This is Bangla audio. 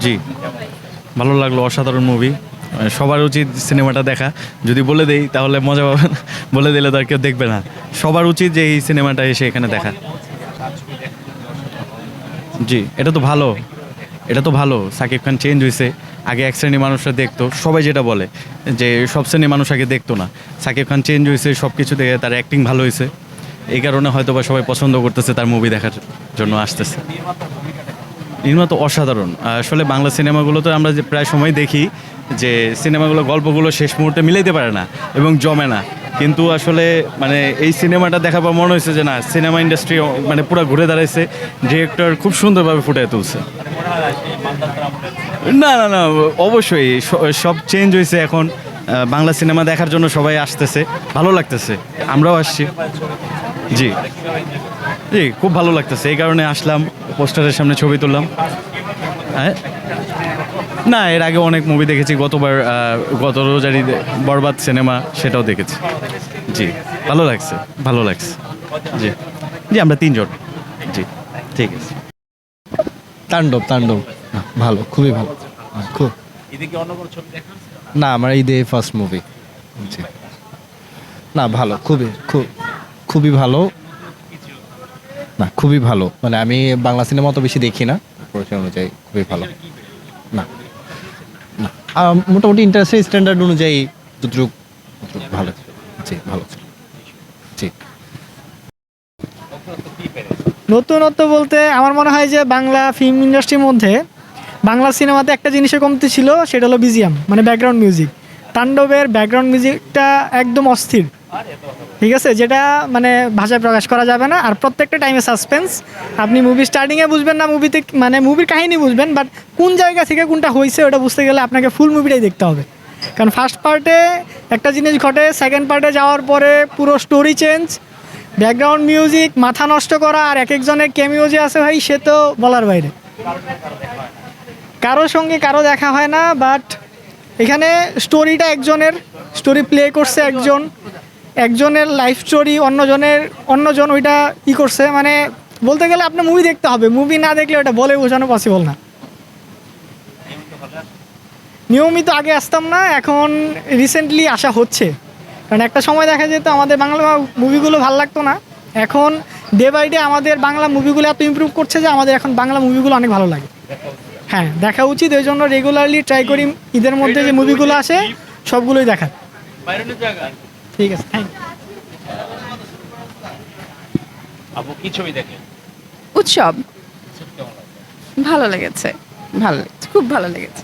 জি। ভালো লাগল, অসাধারণ মুভি সবার উচিত সিনেমাটা দেখা। যদি বলে দেই, তাহলে মজা পাবেন। বলে দিলে তো আর কেউ দেখবে না। সবার উচিত যে এই সিনেমাটা এসে এখানে দেখা। জি, এটা তো ভালো। এটা তো ভালো। সাকিব খান চেঞ্জ হয়েছে আগে এক শ্রেণি মানুষরা দেখতো। সবাই যেটা বলে, যে সব শ্রেণির মানুষ আগে দেখতো না। সাকিব খান চেঞ্জ হয়েছে সব কিছু দেখে তার অ্যাক্টিং ভালো হয়েছে এই কারণে হয়তো বা সবাই পছন্দ করতেছে তার মুভি দেখার জন্য আসতেছে। নির্মা তো অসাধারণ। আসলে বাংলা সিনেমাগুলোতে আমরা যে প্রায় সময় দেখি যে সিনেমাগুলো, গল্পগুলো শেষ মুহূর্তে মিলাইতে পারে না এবং জমে না। কিন্তু আসলে মানে এই সিনেমাটা দেখার পর মনে হয়েছে যে না, সিনেমা ইন্ডাস্ট্রি মানে পুরো ঘুরে দাঁড়াইছে, ডিরেক্টর খুব সুন্দরভাবে ফুটে তুলছে। না না না, অবশ্যই সব চেঞ্জ হয়েছে এখন। বাংলা সিনেমা দেখার জন্য সবাই আসতেছে, ভালো লাগতেছে। আমরাও আসছি। জি। জি খুব ভালো লাগতেছে। এই কারণে আসলাম পোস্টারের সামনে ছবি তুললাম। হ্যাঁ? না এর আগে অনেক মুভি দেখেছি গতবার গত রোজারি বরবাদ সিনেমা সেটাও দেখেছি। জি ভালো লাগছে ভালো লাগছে। জি জি আমরা তিনজন। জি ঠিক আছে। তাণ্ডব তাণ্ডব। ভালো খুবই ভালো। খুব। না আমার ঈদে ফার্স্ট মুভি না ভালো খুবই খুব খুবই ভালো। না, খুবই ভালো। মানে আমি বাংলা সিনেমা অত বেশি দেখি না। পরিচয় অনুযায়ী খুবই ভালো। না না। মোটামুটি ইন্টারেস্টের স্ট্যান্ডার্ড অনুযায়ী যতটুকু ভালো। জি ভালো জি। নতুনত্ব বলতে আমার মনে হয় যে বাংলা ফিল্ম ইন্ডাস্ট্রির মধ্যে বাংলা সিনেমাতে একটা জিনিসের কমতি ছিল, সেটা হলো বিজিএম মানে ব্যাকগ্রাউন্ড মিউজিক তাণ্ডবের ব্যাকগ্রাউন্ড মিউজিকটা একদম অস্থির। ঠিক আছে? যেটা মানে ভাষায় প্রকাশ করা যাবে না। আর প্রত্যেকটা টাইমে সাসপেন্স আপনি মুভি স্টার্টিংয়ে বুঝবেন না মুভিতে মানে মুভির কাহিনী বুঝবেন বাট কোন জায়গা থেকে কোনটা হয়েছে, ওটা বুঝতে গেলে আপনাকে ফুল মুভিটাই দেখতে হবে। কারণ ফার্স্ট পার্টে একটা জিনিস ঘটে সেকেন্ড পার্টে যাওয়ার পরে পুরো স্টোরি চেঞ্জ ব্যাকগ্রাউন্ড মিউজিক মাথা নষ্ট করা, আর এক একজনের কেমিও যে আছে ভাই, সে তো বলার বাইরে। কারোর সঙ্গে কারও দেখা হয় না বাট এখানে স্টোরিটা একজনের স্টোরি প্লে করছে একজন, একজনের লাইফ স্টোরি অন্যজনের, অন্যজন ওইটা ই করছে। মানে বলতে গেলে আপনার মুভি দেখতে হবে মুভি না দেখলে ওটা বলে বোঝানো পসিবল না। নিয়মিত আগে আসতাম না, এখন রিসেন্টলি আসা হচ্ছে। কারণ একটা সময় দেখা যেত আমাদের বাংলা মুভিগুলো ভালো লাগতো না। এখন ডে বাই ডে আমাদের বাংলা মুভিগুলো এত ইম্প্রুভ করছে যে আমাদের এখন বাংলা মুভিগুলো অনেক ভালো লাগে। হ্যাঁ দেখা উচিত ওই জন্য রেগুলারলি ট্রাই করি ঈদের মধ্যে যে মুভিগুলো আসে সবগুলোই দেখার। ঠিক আছে থ্যাংক আপু কি ছবি দেখেন? উৎসব। ভালো লেগেছে। ভালো লেগেছে। খুব ভালো লেগেছে।